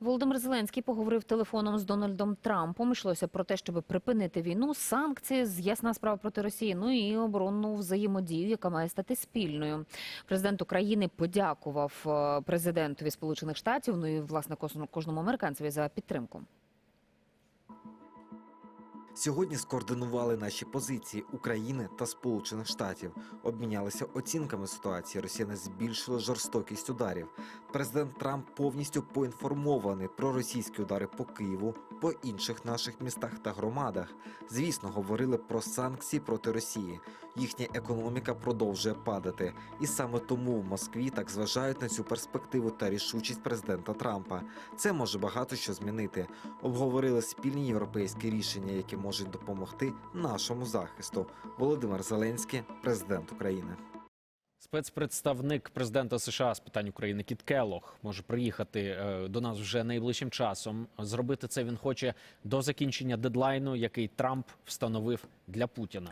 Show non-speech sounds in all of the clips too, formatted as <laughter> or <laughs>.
Володимир Зеленський поговорив телефоном з Дональдом Трампом. Йшлося про те, щоб припинити війну, санкції, ясна справа проти Росії, ну і оборонну взаємодію, яка має стати спільною. Президент України подякував е, президентові Сполучених Штатів, ну і власне кожному американцеві за підтримку. Сьогодні скоординували наші позиції України та Сполучених Штатів, обмінялися оцінками ситуації. Росіяни збільшили жорстокість ударів. Президент Трамп повністю поінформований про російські удари по Києву, по інших наших містах та громадах. Звісно, говорили про санкції проти Росії. Їхня економіка продовжує падати, і саме тому в Москві так зважають на цю перспективу та рішучість президента Трампа. Це може багато що змінити. Обговорили спільні європейські рішення, які можуть допомогти нашому захисту. Володимир Зеленський, президент України. Спецпредставник президента США з питань України Кіт Келох може приїхати е, до нас вже найближчим часом. Зробити це він хоче до закінчення дедлайну, який Трамп встановив для Путіна.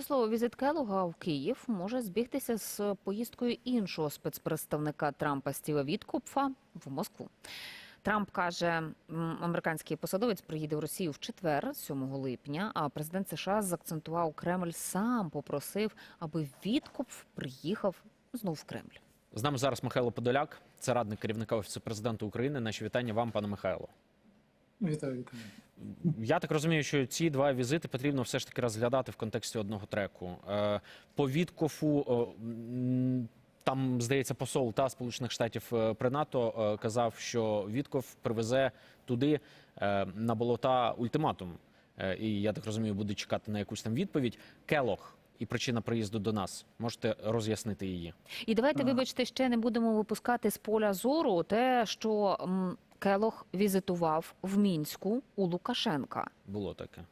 До слова, візит Келога в Київ може збігтися з поїздкою іншого спецпредставника Трампа Стіва Віткопфа в Москву. Трамп каже, американський посадовець приїде в Росію в четвер, 7 липня. А президент США заакцентував Кремль сам попросив, аби Віткопф приїхав знов в Кремль. З нами зараз Михайло Подоляк, це радник керівника офісу президента України. Наші вітання вам, пане Михайло. Вітаю, вітаю. Я так розумію, що ці два візити потрібно все ж таки розглядати в контексті одного треку. Е, По Віткофу там, здається, посол та Сполучених Штатів е, при НАТО е, казав, що Вітков привезе туди е, на болота ультиматум. Е, І я так розумію, буде чекати на якусь там відповідь. Келох і причина приїзду до нас. Можете роз'яснити її? І давайте, вибачте, ще не будемо випускати з поля зору те, що Келох візитував в мінську у Лукашенка. Було таке.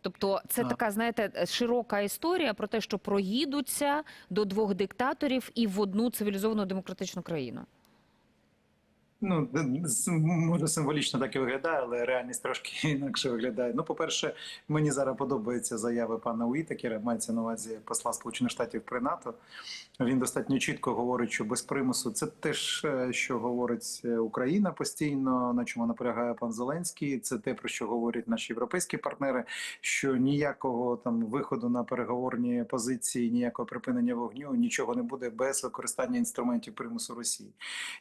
Тобто, це Так. така, знаєте, широка історія про те, що проїдуться до двох диктаторів і в одну цивілізовану демократичну країну. Ну, може символічно так і виглядає, але реальність трошки <laughs> інакше виглядає. Ну, по-перше, мені зараз подобаються заяви пана Уітакера, мається на увазі посла Сполучених Штатів при НАТО. Він достатньо чітко говорить, що без примусу це теж, е, що говорить е, Україна постійно, на чому наполягає пан Зеленський. Це те, про що говорять наші європейські партнери. Що ніякого там виходу на переговорні позиції, ніякого припинення вогню, нічого не буде без використання інструментів примусу Росії.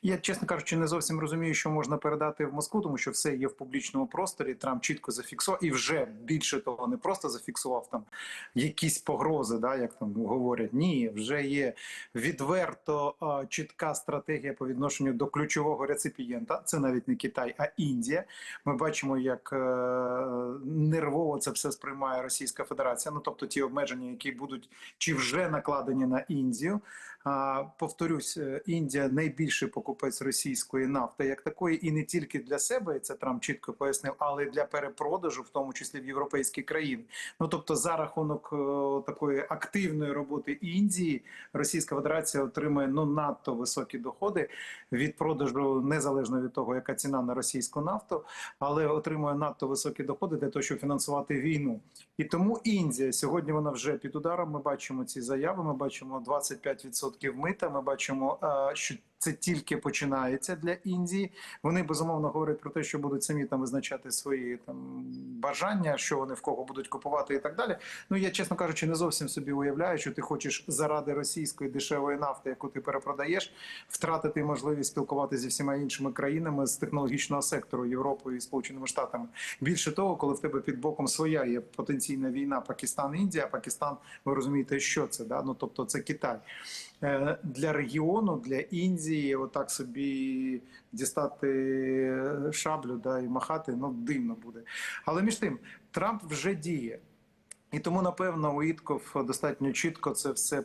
Я, чесно кажучи, не зовсім розумію, що можна передати в Москву, тому що все є в публічному просторі. Трамп чітко зафіксував і вже більше того, не просто зафіксував там якісь погрози, да, як там говорять. Ні, вже є відверто а, чітка стратегія по відношенню до ключового реципієнта. Це навіть не Китай, а Індія. Ми бачимо, як е, нервово це все сприймає Російська Федерація. Ну тобто ті обмеження, які будуть чи вже накладені на Індію. А, повторюсь, е, Індія найбільший покупець російської нафти як такої, і не тільки для себе, це Трамп чітко пояснив, але й для перепродажу, в тому числі в європейські країни. Ну тобто, за рахунок е, такої активної роботи Індії, Російська Федерація отримує ну надто високі доходи від продажу, незалежно від того, яка ціна на російську нафту, але отримує надто високі доходи для того, щоб фінансувати війну. І тому Індія сьогодні вона вже під ударом. Ми бачимо ці заяви. Ми бачимо 25% мита. Ми бачимо, е, що це тільки починається для Індії. Вони безумовно говорять про те, що будуть самі там визначати свої там бажання, що вони в кого будуть купувати і так далі. Ну я чесно кажучи, не зовсім собі уявляю, що ти хочеш заради російської дешевої нафти, яку ти перепродаєш, втратити можливість спілкуватися зі всіма іншими країнами з технологічного сектору Європою і Сполученими Штатами. Більше того, коли в тебе під боком своя є потенційна війна Пакистан, Індія, Пакистан, ви розумієте, що це да? Ну тобто це Китай. Е, Для регіону, для Індії, отак собі дістати шаблю да, і махати, ну дивно буде. Але між тим, Трамп вже діє. І тому, напевно, Уітков достатньо чітко це все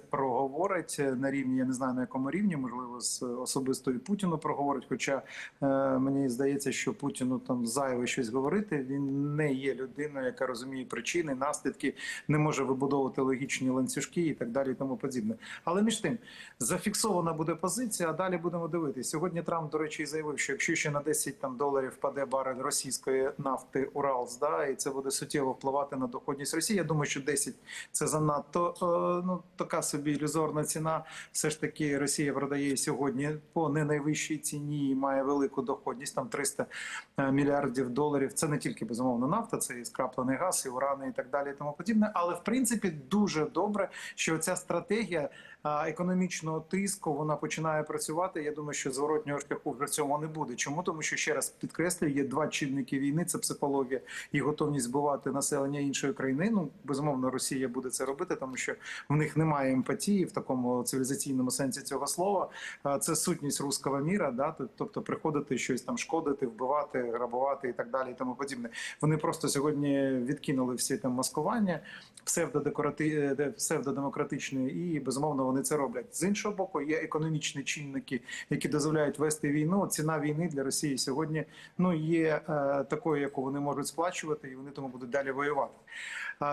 проговорить на рівні, я не знаю на якому рівні, можливо, з особистою Путіну проговорить. Хоча е, мені здається, що Путіну там зайве щось говорити. Він не є людиною, яка розуміє причини, наслідки, не може вибудовувати логічні ланцюжки і так далі, і тому подібне. Але між тим зафіксована буде позиція. А далі будемо дивитися. Сьогодні Трамп, до речі, заявив, що якщо ще на 10 там доларів впаде барель російської нафти Уралс, да, і це буде суттєво впливати на доходність Росії. Я думаю, думаю, що 10 це занадто е, ну така собі ілюзорна ціна. Все ж таки Росія продає сьогодні по не найвищій ціні і має велику доходність, там 300 е, мільярдів доларів. Це не тільки безумовно нафта, це і скраплений газ, і урани, і так далі, і тому подібне. Але в принципі дуже добре, що ця стратегія економічного тиску вона починає працювати. Я думаю, що зворотнього шляху в цьому не буде. Чому тому, що ще раз підкреслюю, є два чинники війни: це психологія і готовність збивати населення іншої країни. Ну безумовно, Росія буде це робити, тому що в них немає емпатії такому цивілізаційному сенсі цього слова. Це сутність руського міра, да, тобто приходити щось там шкодити, вбивати, грабувати і так далі, і тому подібне. Вони просто сьогодні відкинули всі там маскування псевдодекорати... е, псевдодемократичні, і безумовно вони це роблять. З іншого боку, є економічні чинники, які дозволяють вести війну. Ціна війни для Росії сьогодні ну є е, такою, яку вони можуть сплачувати, і вони тому будуть далі воювати.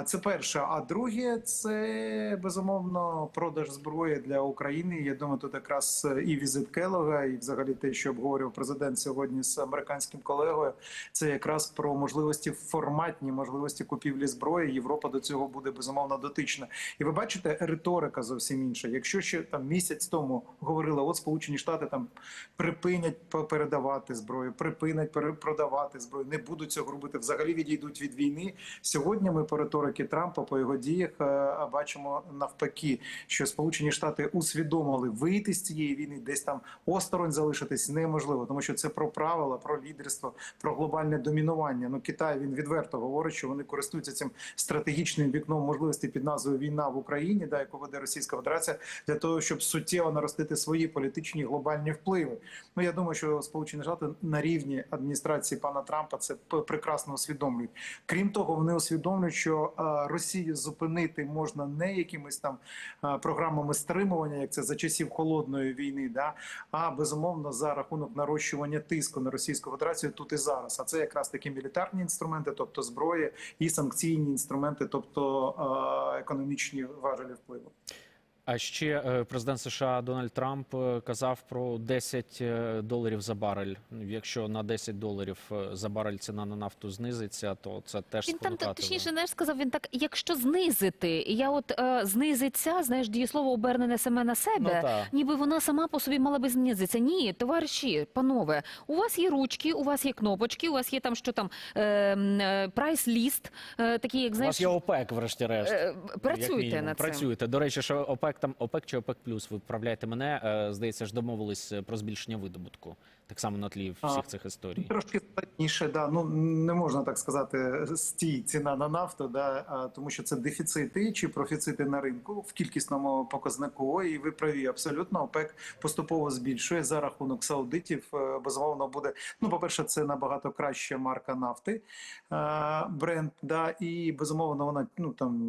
Це перше. А друге, це безумовно продаж зброї для України. Я думаю, тут якраз і візит Келога, і взагалі те, що обговорював президент сьогодні з американським колегою, це якраз про можливості форматні можливості купівлі зброї. Європа до цього буде безумовно дотична. І ви бачите, риторика зовсім інша. Якщо ще там місяць тому говорили, от Сполучені Штати там припинять передавати зброю, припинять продавати зброю, не будуть цього робити. Взагалі відійдуть від війни. Сьогодні ми по риторики Трампа, по його діях е, бачимо навпаки, що Сполучені Штати усвідомили вийти з цієї війни, десь там осторонь залишитись неможливо, тому що це про правила, про лідерство, про глобальне домінування. Ну Китай він відверто говорить, що вони користуються цим стратегічним вікном можливостей під назвою Війна в Україні, да яку веде Російська Федерація, для того, щоб суттєво наростити свої політичні глобальні впливи. Ну я думаю, що Сполучені Штати на рівні адміністрації пана Трампа це прекрасно усвідомлюють. Крім того, вони усвідомлюють, що е, Росію зупинити можна не якимись там е, програмами стримування, як це за часів холодної війни, да а безумовно за рахунок нарощування тиску на Російську Федерацію тут і зараз. А це якраз такі мілітарні інструменти, тобто зброї, і санкційні інструменти, тобто е, економічні важелі впливу. А ще е, президент США Дональд Трамп е, казав про 10 е, доларів за барель. Якщо на 10 доларів е, за барель ціна на нафту знизиться, то це теж Він там точніше не сказав. Він так, якщо знизити, і я от е, знизиться, знаєш, дієслово обернене саме на себе. Ну. Ніби вона сама по собі мала би знизитися. Ні, товариші, панове, у вас є ручки, у вас є кнопочки, у вас є там що там прайс-ліст, такий, як У вас є ОПЕК, врешті-решт. е, мінімум. над цим. Працюйте. До речі, що ОПЕК там ОПЕК чи ОПЕК плюс, ви вправляєте мене. е, Здається, ж домовились е, про збільшення видобутку. Так само на тлі всіх цих історій. Трошки складніше, да. Ну не можна так сказати, стій ціна на нафту, да, тому що це дефіцити чи профіцити на ринку в кількісному показнику. І ви праві абсолютно ОПЕК поступово збільшує за рахунок саудитів. е, Безумовно, буде. Ну, по-перше, це набагато краща марка нафти е, бренд. Да, і безумовно, вона ну там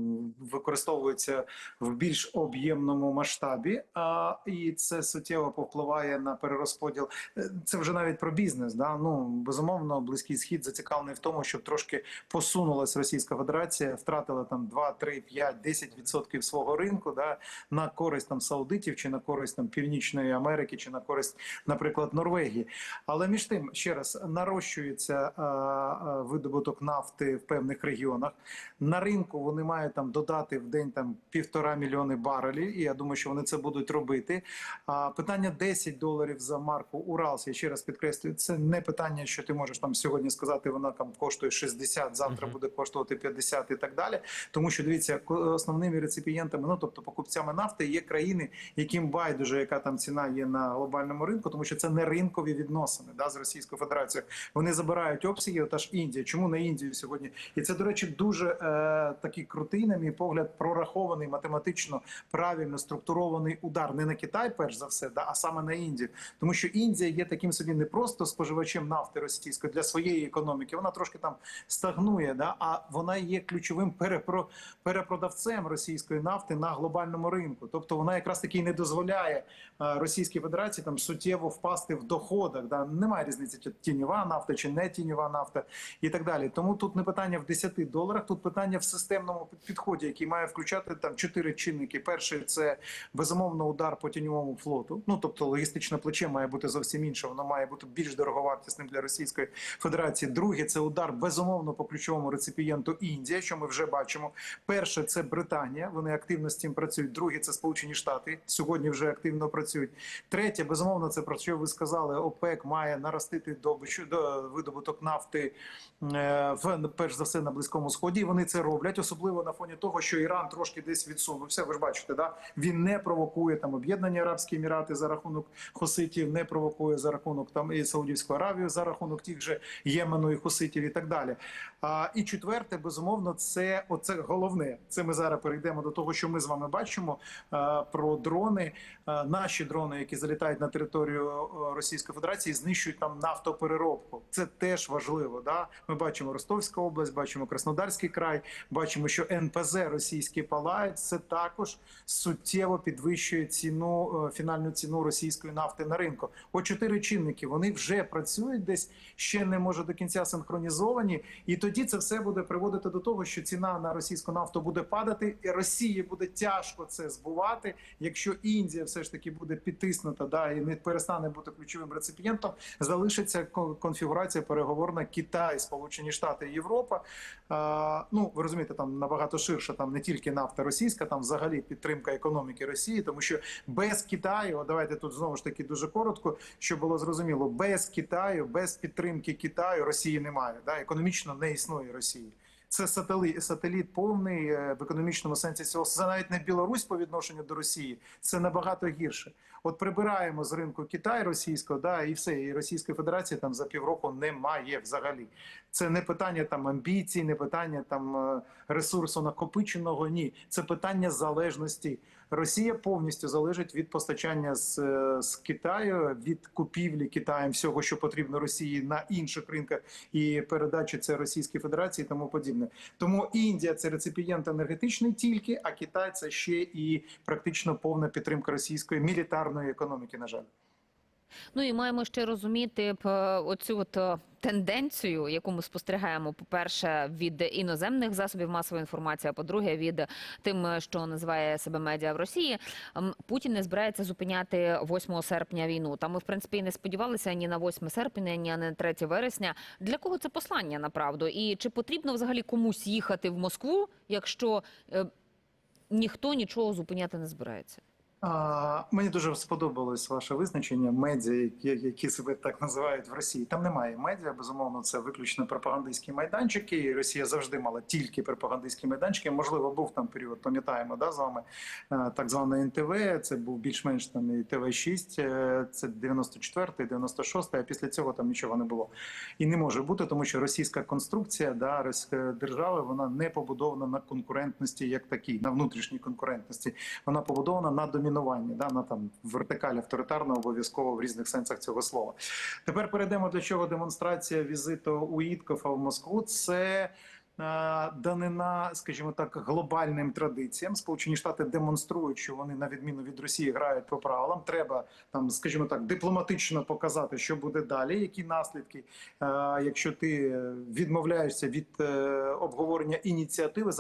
використовується в більш об'ємному масштабі. А і це суттєво повпливає на перерозподіл Е, це вже навіть про бізнес. Да? Ну безумовно, близький схід зацікавлений в тому, щоб трошки посунулась Російська Федерація, втратила там 2, 3, 5, 10 відсотків свого ринку, да на користь там саудитів, чи на користь там Північної Америки, чи на користь, наприклад, Норвегії. Але між тим ще раз нарощується а, а, видобуток нафти в певних регіонах. На ринку вони мають там додати в день там півтора мільйони барелів, і я думаю, що вони це будуть робити. А питання 10 доларів за марку Уралс, ще раз підкреслюю, це не питання, що ти можеш там сьогодні сказати, вона там коштує 60, завтра буде коштувати 50 і так далі. Тому що дивіться, основними реципієнтами, ну тобто покупцями нафти, є країни, яким байдуже, яка там ціна є на глобальному ринку, тому що це не ринкові відносини да, з Російською Федерацією. Вони забирають обсяги, та ж Індія. Чому на Індію сьогодні? І це, до речі, дуже е, такий крутий, на мій погляд, прорахований математично правильно структурований удар не на Китай, перш за все, да, а саме на Індію. Тому що Індія є таким собі не просто споживачем нафти російської для своєї економіки. Вона трошки там стагнує, да, а вона є ключовим перепро, перепродавцем російської нафти на глобальному ринку. Тобто вона якраз таки не дозволяє е, Російській Федерації там суттєво впасти в доходах. Да. Немає різниці, чи тіньова нафта, чи не тіньова нафта і так далі. Тому тут не питання в 10 доларах, тут питання в системному підході, який має включати там чотири чинники. Перший це безумовно удар по тіньовому флоту. Ну тобто логістичне плече має бути зовсім інше. Воно має бути більш дороговартісним для Російської Федерації. Друге, це удар безумовно по ключовому реципієнту Індія, що ми вже бачимо. Перше, це Британія. Вони активно з цим працюють. Друге, це Сполучені Штати. Сьогодні вже активно працюють. Третє, безумовно, це про що ви сказали. ОПЕК має наростити до видобуток нафти е, в перш за все на близькому сході. Вони це роблять, особливо на фоні того, що Іран трошки десь відсунувся. Ви ж бачите, да він не провокує там об'єднані Арабські Емірати за рахунок хуситів, не провокує за рахунок там і Саудівську Аравію за рахунок тих же Ємену і хуситів і так далі. А і четверте, безумовно, це оце головне. Це ми зараз перейдемо до того, що ми з вами бачимо а, про дрони. А, наші дрони, які залітають на територію Російської Федерації, знищують там нафтопереробку. Це теж важливо. Да? Ми бачимо Ростовська область, бачимо Краснодарський край, бачимо, що НПЗ російські палають. Це також суттєво підвищує ціну е, фінальну ціну російської нафти на ринку. О чотири чинники вони вже працюють десь ще не може до кінця синхронізовані, і тоді це все буде приводити до того, що ціна на російську нафту буде падати, і Росії буде тяжко це збувати. Якщо Індія все ж таки буде підтиснута, да і не перестане бути ключовим реципієнтом, залишиться конфігурація переговорна Китай, Сполучені Штати, Європа. А, ну ви розумієте, там набагато ширше, там не тільки нафта російська, там взагалі підтримка економіки Росії, тому що без Китаю, давайте тут знову ж таки дуже коротко, щоб було зрозуміло, без Китаю, без підтримки Китаю Росії немає. Да? Економічно не існує Росії. Це сателіт, сателіт повний е, в економічному сенсі цього. Це навіть не Білорусь по відношенню до Росії. Це набагато гірше. От прибираємо з ринку Китай російського, да, і все, і Російської Федерації там за півроку немає взагалі. Це не питання там амбіцій, не питання там е, ресурсу накопиченого. Ні, це питання залежності. Росія повністю залежить від постачання з, е, з Китаю, від купівлі Китаєм всього, що потрібно Росії на інших ринках, і передачі це Російській Федерації, і тому подібне. Тому Індія це реципієнт енергетичний тільки, а Китай це ще і практично повна підтримка російської мілітарної економіки. На жаль. Ну і маємо ще розуміти е, оцю от е, тенденцію, яку ми спостерігаємо, по-перше, від іноземних засобів масової інформації, а по-друге, від тим, е, що називає себе медіа в Росії. Путін не збирається зупиняти 8 серпня війну. Там ми, в принципі, не сподівалися ні на 8 серпня, ні на 3 вересня. Для кого це послання направду? І чи потрібно взагалі комусь їхати в Москву, якщо ніхто нічого зупиняти не збирається? Мені дуже сподобалось ваше визначення медіа, які, себе так називають в Росії. Там немає медіа, безумовно, це виключно пропагандистські майданчики. І Росія завжди мала тільки пропагандистські майданчики. Можливо, був там період, пам'ятаємо, да, з вами е, так зване НТВ. Це був більш-менш там і ТВ 6 е, це 94-й, 96-й, а після цього там нічого не було. І не може бути, тому що російська конструкція да, російської держави вона не побудована на конкурентності як такій, на внутрішній конкурентності. Вона побудована на домінуванні, да, на там вертикаль авторитарно обов'язково в різних сенсах цього слова. Тепер перейдемо до чого демонстрація візиту Уїткофа в Москву. Це данина, скажімо так, глобальним традиціям. Сполучені Штати демонструють, що вони на відміну від Росії грають по правилам. Треба там, скажімо так, дипломатично показати, що буде далі, які наслідки, е, якщо ти відмовляєшся від е, обговорення ініціативи,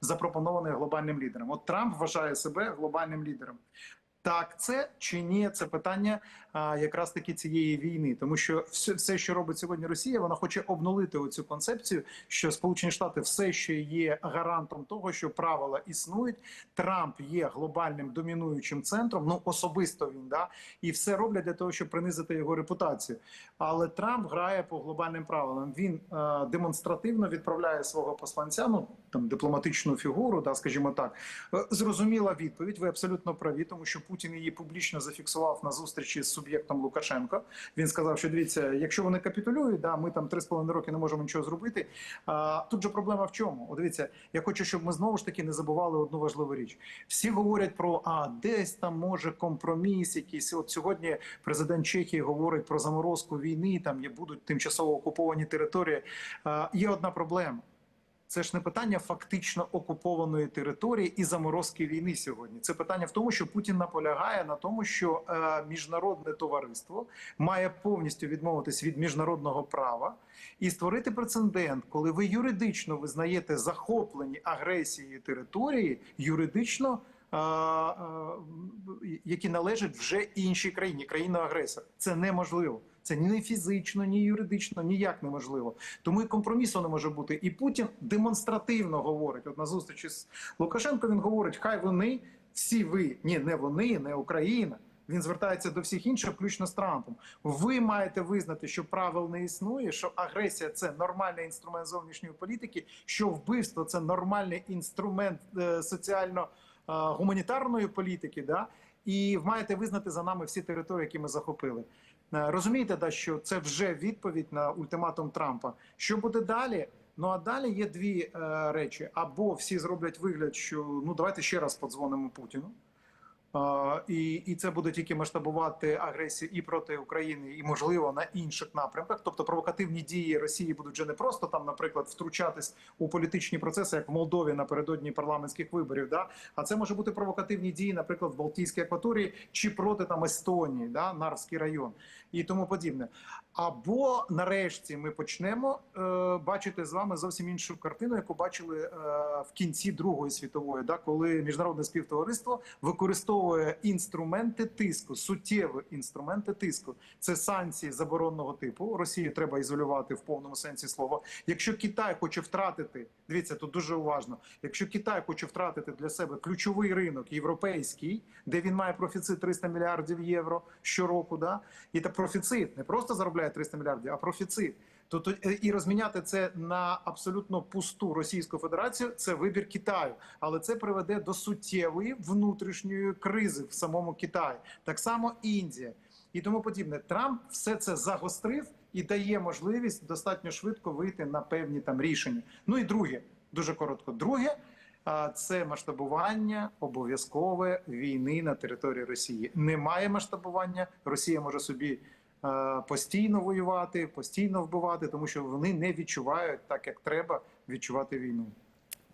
запропонованої глобальним лідером. От Трамп вважає себе глобальним лідером. Так, це чи ні, це питання якраз таки цієї війни, тому що все, що робить сьогодні Росія, вона хоче обнулити оцю концепцію, що Сполучені Штати все ще є гарантом того, що правила існують. Трамп є глобальним домінуючим центром. Ну особисто він да і все роблять для того, щоб принизити його репутацію. Але Трамп грає по глобальним правилам. Він е, демонстративно відправляє свого посланця, ну там дипломатичну фігуру, да, скажімо так. Е, Зрозуміла відповідь. Ви абсолютно праві, тому що Путін її публічно зафіксував на зустрічі з суб'єктом Лукашенко. Він сказав, що дивіться, якщо вони капітулюють, да, ми там три з половиною роки не можемо нічого зробити. А тут же проблема в чому? О, дивіться, я хочу, щоб ми знову ж таки не забували одну важливу річ. Всі говорять про а десь там може компроміс, якийсь. От сьогодні президент Чехії говорить про заморозку війни. Там є будуть тимчасово окуповані території. А, є одна проблема. Це ж не питання фактично окупованої території і заморозки війни сьогодні. Це питання в тому, що Путін наполягає на тому, що е, міжнародне товариство має повністю відмовитись від міжнародного права і створити прецедент, коли ви юридично визнаєте захоплені агресією території, юридично а, а, які належать вже іншій країні, країна агресор. Це неможливо. Це ні фізично, ні юридично, ніяк неможливо. Тому і компромісу не може бути. І Путін демонстративно говорить. От на зустрічі з Лукашенко він говорить: хай вони всі ви, ні, не вони, не Україна. Він звертається до всіх інших, включно з Трампом. Ви маєте визнати, що правил не існує, що агресія це нормальний інструмент зовнішньої політики, що вбивство це нормальний інструмент е, соціально е, політики. Да? І маєте визнати за нами всі території, які ми захопили. Е, Розумієте, да, що це вже відповідь на ультиматум Трампа. Що буде далі? Ну а далі є дві е, речі: або всі зроблять вигляд, що ну давайте ще раз подзвонимо Путіну. І, і це буде тільки масштабувати агресію і проти України, і можливо на інших напрямках. Тобто провокативні дії Росії будуть вже не просто там, наприклад, втручатись у політичні процеси, як в Молдові напередодні парламентських виборів. Да? А це може бути провокативні дії, наприклад, в Балтійській акваторії чи проти там Естонії, да? Нарвський район і тому подібне. Або нарешті ми почнемо е, бачити з вами зовсім іншу картину, яку бачили е, в кінці Другої світової, да, коли міжнародне співтовариство використовує інструменти тиску, суттєві інструменти тиску. Це санкції заборонного типу. Росію треба ізолювати в повному сенсі слова. Якщо Китай хоче втратити, дивіться тут дуже уважно. Якщо Китай хоче втратити для себе ключовий ринок європейський, де він має профіцит 300 мільярдів євро щороку, да і та профіцит не просто заробляє 300 мільярдів, а профіцит. То, е, і розміняти це на абсолютно пусту Російську Федерацію це вибір Китаю, але це приведе до суттєвої внутрішньої кризи в самому Китаї. Так само Індія і тому подібне. Трамп все це загострив і дає можливість достатньо швидко вийти на певні там рішення. Ну і друге, дуже коротко. Друге. Це масштабування обов'язкове війни на території Росії. Немає масштабування. Росія може собі постійно воювати, постійно вбивати, тому що вони не відчувають так, як треба відчувати війну.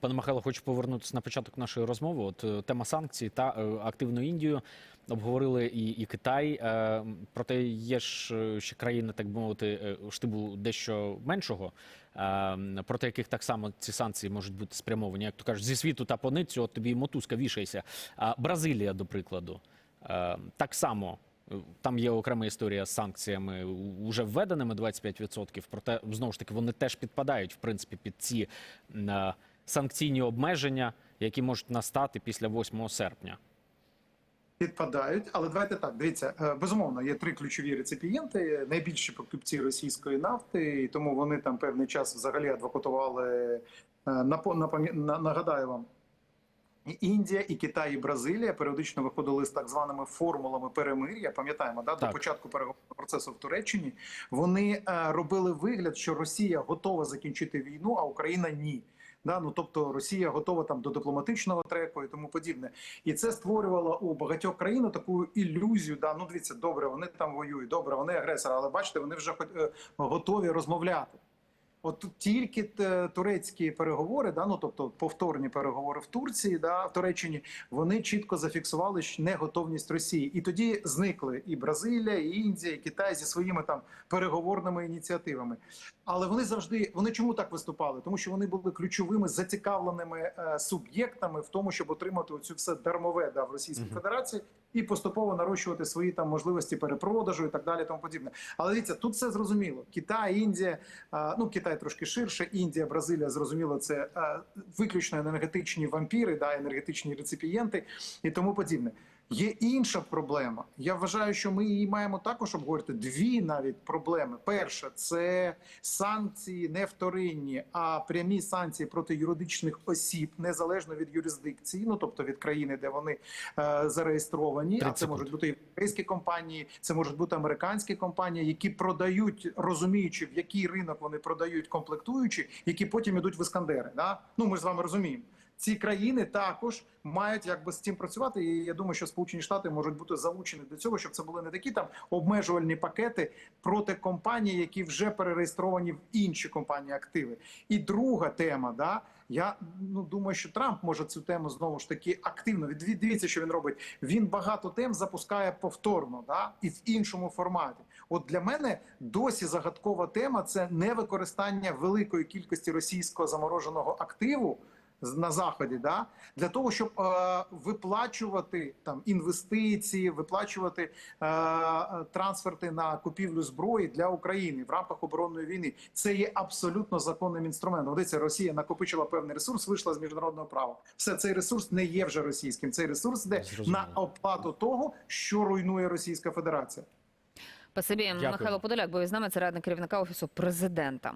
Пане Михайло, хочу повернутися на початок нашої розмови. От е, тема санкцій та е, активну Індію обговорили і, і Китай. Е, проте є ж е, ще країни, так би мовити, е, штибу дещо меншого, е, проти яких так само ці санкції можуть бути спрямовані, як то кажуть, зі світу та поницю, от тобі мотузка вішайся. Бразилія, до прикладу, е, так само. Там є окрема історія з санкціями уже введеними 25%, проте знову ж таки вони теж підпадають в принципі під ці е, санкційні обмеження, які можуть настати після 8 серпня. Підпадають, але давайте так. Дивіться, е, безумовно, є три ключові реципієнти, найбільші покупці російської нафти, і тому вони там певний час взагалі адвокатували. е, Нагадаю вам, і Індія, і Китай, і Бразилія періодично виходили з так званими формулами перемир'я. Пам'ятаємо, да, Так. до початку переговорного процесу в Туреччині вони е, робили вигляд, що Росія готова закінчити війну, а Україна ні. Да, ну тобто Росія готова там до дипломатичного треку і тому подібне, і це створювало у багатьох країн таку ілюзію. Да, ну дивіться, добре, вони там воюють, добре, вони агресори, але бачите, вони вже е, готові розмовляти. От тут тільки е, турецькі переговори, да, ну тобто повторні переговори в Турції, да, в Туреччині, вони чітко зафіксували неготовність Росії, і тоді зникли і Бразилія, і Індія, і Китай зі своїми там переговорними ініціативами. Але вони завжди вони чому так виступали? Тому що вони були ключовими зацікавленими е, суб'єктами в тому, щоб отримати оцю все дармове да, в Російській Мгм. Федерації і поступово нарощувати свої там можливості перепродажу і так далі. Тому подібне. Але дивіться, тут все зрозуміло. Китай, Індія, ну Китай трошки ширше, Індія, Бразилія зрозуміло, це виключно енергетичні вампіри, да, енергетичні реципієнти і тому подібне. Є інша проблема. Я вважаю, що ми її маємо також обговорити. Дві навіть проблеми. Перша це санкції не вторинні, а прямі санкції проти юридичних осіб, незалежно від юрисдикції, ну тобто від країни, де вони е, зареєстровані. А це можуть бути європейські компанії, це можуть бути американські компанії, які продають, розуміючи, в який ринок вони продають комплектуючі, які потім ідуть в іскандери. Да? Ну ми ж з вами розуміємо. Ці країни також мають якби з цим працювати. І я думаю, що Сполучені Штати можуть бути залучені до цього, щоб це були не такі там обмежувальні пакети проти компаній, які вже перереєстровані в інші компанії активи. І друга тема, да я ну думаю, що Трамп може цю тему знову ж таки активно дивіться, що він робить. Він багато тем запускає повторно, да і в іншому форматі. От для мене досі загадкова тема це не використання великої кількості російського замороженого активу на заході, да для того, щоб е, виплачувати там інвестиції, виплачувати е, трансферти на купівлю зброї для України в рамках оборонної війни. Це є абсолютно законним інструментом. Дивіться, Росія накопичила певний ресурс, вийшла з міжнародного права. Все цей ресурс не є вже російським. Цей ресурс йде Зрозуміло. на оплату того, що руйнує Російська Федерація. Спасибі, Дякую. Михайло Подоляк, бо з нами це радник керівника офісу президента.